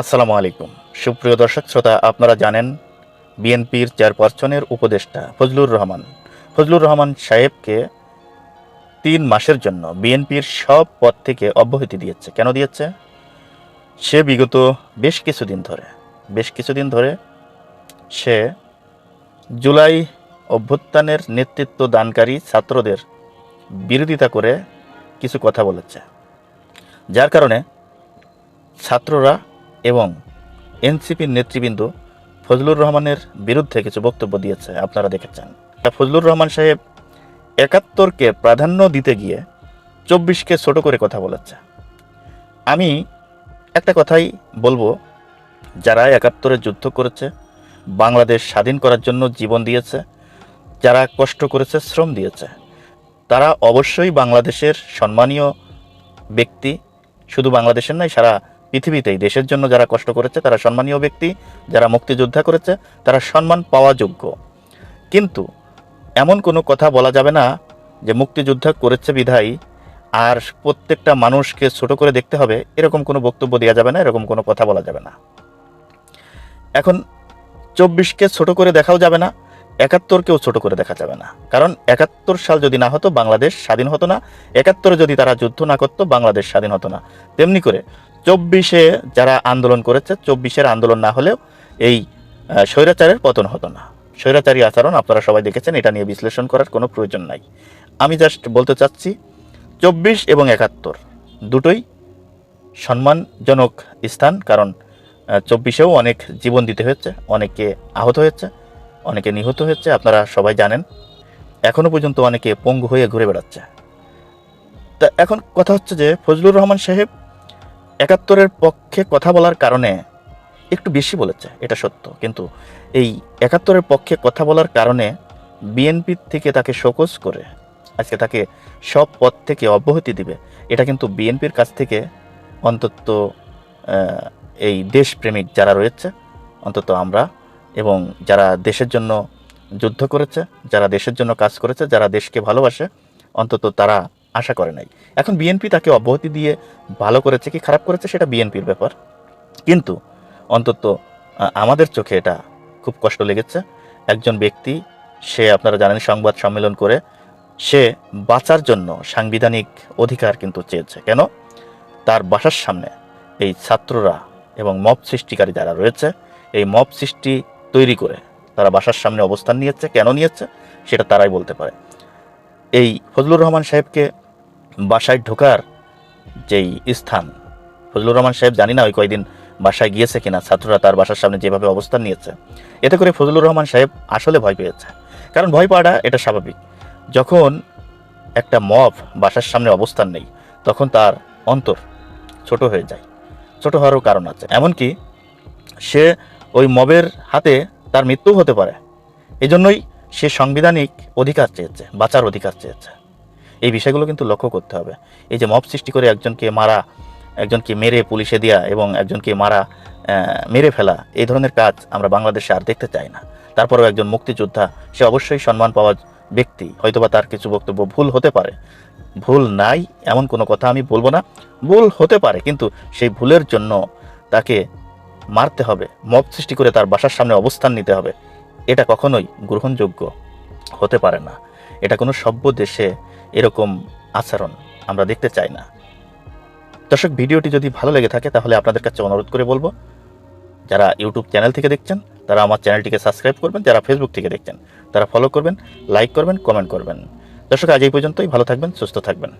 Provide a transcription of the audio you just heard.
আসসালামু আলাইকুম। সুপ্রিয় দর্শক শ্রোতা, আপনারা জানেন বিএনপির চেয়ারপারসনের উপদেষ্টা ফজলুর রহমান। ফজলুর রহমান সাহেবকে তিন মাসের জন্য বিএনপির সব পদ থেকে অব্যাহতি দিয়েছে। কেন দিয়েছে? সে বিগত বেশ কিছুদিন ধরে, বেশ কিছুদিন ধরে সে জুলাই অভ্যুত্থানের নেতৃত্ব দানকারী ছাত্রদের বিরোধিতা করে কিছু কথা বলেছে। যার কারণে ছাত্ররা এবং এনসিপির নেতৃবৃন্দ ফজলুর রহমানের বিরুদ্ধে কিছু বক্তব্য দিয়েছে, আপনারা দেখেছেন। ফজলুর রহমান সাহেব একাত্তরকে প্রাধান্য দিতে গিয়ে চব্বিশকে ছোট করে কথা বলেছে। আমি একটা কথাই বলব, যারা একাত্তরে যুদ্ধ করেছে, বাংলাদেশ স্বাধীন করার জন্য জীবন দিয়েছে, যারা কষ্ট করেছে, শ্রম দিয়েছে, তারা অবশ্যই বাংলাদেশের সম্মানীয় ব্যক্তি। শুধু বাংলাদেশের নয়, সারা পৃথিবীতেই, দেশের জন্য যারা কষ্ট করেছে, তারা সম্মানীয় ব্যক্তি, যারা মুক্তিযোদ্ধা করেছে, তারা সম্মান পাওয়া যোগ্য। কিন্তু এমন কোনো কথা বলা যাবে না যে মুক্তিযোদ্ধা করেছে বিধায়, আর প্রত্যেকটা মানুষকে ছোট করে দেখতে হবে, এরকম কোনো বক্তব্য দেওয়া যাবে না, এরকম কোনো কথা বলা যাবে না। এখন চব্বিশকে ছোট করে দেখাও যাবে না, একাত্তরকেও ছোট করে দেখা যাবে না। কারণ একাত্তর সাল যদি না হতো, বাংলাদেশ স্বাধীন হতো না, একাত্তরে যদি তারা যুদ্ধ না করতো, বাংলাদেশ স্বাধীন হতো না। তেমনি করে চব্বিশে যারা আন্দোলন করেছে, চব্বিশের আন্দোলন না হলেও এই স্বৈরাচারের পতন হতো না। স্বৈরাচারী আচরণ আপনারা সবাই দেখেছেন, এটা নিয়ে বিশ্লেষণ করার কোনো প্রয়োজন নাই। আমি জাস্ট বলতে চাচ্ছি, চব্বিশ এবং একাত্তর দুটোই সম্মানজনক স্থান, কারণ চব্বিশেও অনেক জীবন দিতে হয়েছে, অনেকে আহত হয়েছে, অনেকে নিহত হয়েছে, আপনারা সবাই জানেন। এখনও পর্যন্ত অনেকে পঙ্গু হয়ে ঘুরে বেড়াচ্ছে। তা এখন কথা হচ্ছে যে, ফজলুর রহমান সাহেব একাত্তরের পক্ষে কথা বলার কারণে একটু বেশি বলেছে, এটা সত্য। কিন্তু এই একাত্তরের পক্ষে কথা বলার কারণে বিএনপির থেকে তাকে শোকজ করে, আজকে তাকে সব পদ থেকে অব্যাহতি দিবে, এটা কিন্তু বিএনপির কাছ থেকে অন্তত এই দেশপ্রেমিক যারা রয়েছে, অন্তত আমরা এবং যারা দেশের জন্য যুদ্ধ করেছে, যারা দেশের জন্য কাজ করেছে, যারা দেশকে ভালোবাসে, অন্তত তারা আশা করে নাই। এখন বিএনপি তাকে অব্যাহতি দিয়ে ভালো করেছে কি খারাপ করেছে সেটা বিএনপির ব্যাপার। কিন্তু অন্তত আমাদের চোখে এটা খুব কষ্ট লেগেছে। একজন ব্যক্তি, সে আপনারা জানেন সংবাদ সম্মেলন করে, সে বাঁচার জন্য সাংবিধানিক অধিকার কিন্তু চেয়েছে। কেন? তার বাসার সামনে এই ছাত্ররা এবং মব সৃষ্টিকারী যারা রয়েছে, এই মব সৃষ্টি তৈরি করে তারা বাসার সামনে অবস্থান নিয়েছে। কেন নিয়েছে? সেটা তারাই বলতে পারে। এই ফজলুর রহমান সাহেবকে বাসায় ঢোকার যেই স্থান, ফজলুর রহমান সাহেব জানি না ওই কয়দিন বাসায় গিয়েছে কিনা, ছাত্ররা তার বাসার সামনে যেভাবে অবস্থান নিয়েছে। এতে করে ফজলুর রহমান সাহেব আসলে ভয় পেয়েছে। কারণ ভয় পাওয়াটা এটা স্বাভাবিক। যখন একটা মব বাসার সামনে অবস্থান নেই, তখন তার অন্তর ছোট হয়ে যায়। ছোট হওয়ারও কারণ আছে। এমনকি সে ওই মবের হাতে তার মৃত্যু হতে পারে। এই জন্যই সে সাংবিধানিক অধিকার চেয়েছে, বাঁচার অধিকার চেয়েছে। এই বিষয়গুলো কিন্তু লক্ষ্য করতে হবে। এই যে মব সৃষ্টি করে একজনকে মারা, একজনকে মেরে পুলিশে দেওয়া এবং একজনকে মারা মেরে ফেলা, এই ধরনের কাজ আমরা বাংলাদেশে আর দেখতে চাই না। তারপরেও একজন মুক্তিযোদ্ধা, সে অবশ্যই সম্মান পাওয়া ব্যক্তি, হয়তোবা তার কিছু বক্তব্য ভুল হতে পারে। ভুল নাই, এমন কোনো কথা আমি বলব না। ভুল হতে পারে, কিন্তু সেই ভুলের জন্য তাকে মারতে হবে। মব সৃষ্টি করে তার বাসার সামনে অবস্থান নিতে হবে। এটা কখনোই গ্রহণযোগ্য হতে পারে না। এটা কোনো সভ্য দেশে এরকম আচরণ আমরা দেখতে চাই না। দর্শক, ভিডিওটি যদি ভালো লেগে থাকে তাহলে আপনাদের কাছে অনুরোধ করে বলব, যারা ইউটিউব চ্যানেল থেকে দেখছেন, তারা আমার চ্যানেলটিকে সাবস্ক্রাইব করবেন, যারা ফেসবুক থেকে দেখছেন, তারা ফলো করবেন লাইক করবেন কমেন্ট করবেন। দর্শক, আজ এই পর্যন্তই। ভালো থাকবেন, সুস্থ থাকবেন।